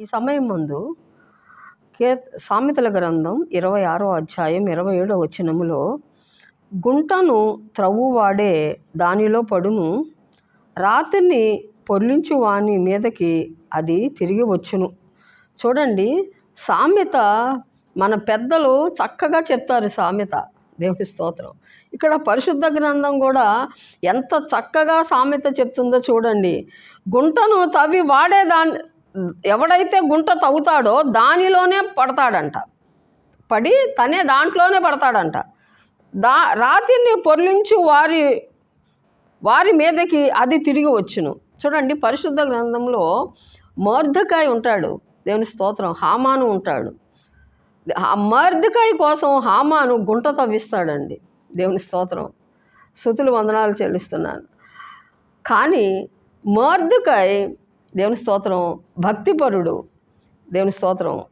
ఈ సమయం ముందు కే సామెతల గ్రంథం ఇరవై ఆరో అధ్యాయం ఇరవై ఏడో వచనములో గుంటను త్రవ్వువాడే దానిలో పడును రాతిని పొర్లించు వాని మీదకి అది తిరిగి వచ్చును. చూడండి సామెత మన పెద్దలు చక్కగా చెప్తారు సామెత. దేవుని స్తోత్రం. ఇక్కడ పరిశుద్ధ గ్రంథం కూడా ఎంత చక్కగా సామెత చెప్తుందో చూడండి. గుంటను తవ్వి వాడే దాన్ని ఎవడైతే గుంట తవ్వుతాడో దానిలోనే పడతాడంట. పడి తనే దాంట్లోనే పడతాడంట. దా రాతిని పొర్లించి వారి వారి మీదకి అది తిరిగి వచ్చును. చూడండి పరిశుద్ధ గ్రంథంలో మర్దకాయ ఉంటాడు. దేవుని స్తోత్రం. హామాను ఉంటాడు. ఆ కోసం హామాను గుంట తవ్విస్తాడండి. దేవుని స్తోత్రం. శృతులు వందనాలు చెల్లిస్తున్నాను. కానీ మర్దకాయ దేవుని స్తోత్రం. భక్తిపరుడు. దేవుని స్తోత్రం.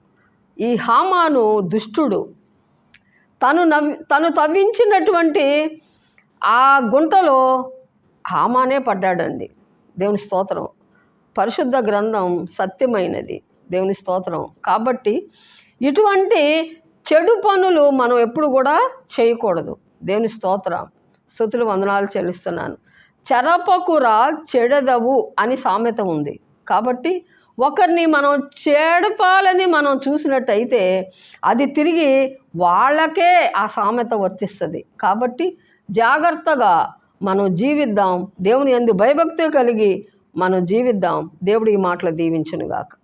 ఈ హామాను దుష్టుడు. తను నవ్వి తను తవ్వించినటువంటి ఆ గుంటలో హామానే పడ్డాడండి. దేవుని స్తోత్రం. పరిశుద్ధ గ్రంథం సత్యమైనది. దేవుని స్తోత్రం. కాబట్టి ఇటువంటి చెడు పనులు మనం ఎప్పుడు కూడా చేయకూడదు. దేవుని స్తోత్రం. శృతులు వందనాలు చెల్లిస్తున్నాను. చెరపకురా చెడదవు అని సామెత ఉంది. కాబట్టి ఒకరిని మనం చెడపాలని మనం చూసినట్టయితే అది తిరిగి వాళ్ళకే ఆ సామెత వర్తిస్తుంది. కాబట్టి జాగ్రత్తగా మనం జీవిద్దాం. దేవుని ఎందు భయభక్తి కలిగి మనం జీవిద్దాం. దేవుడు ఈ మాటలు దీవించునుగాక.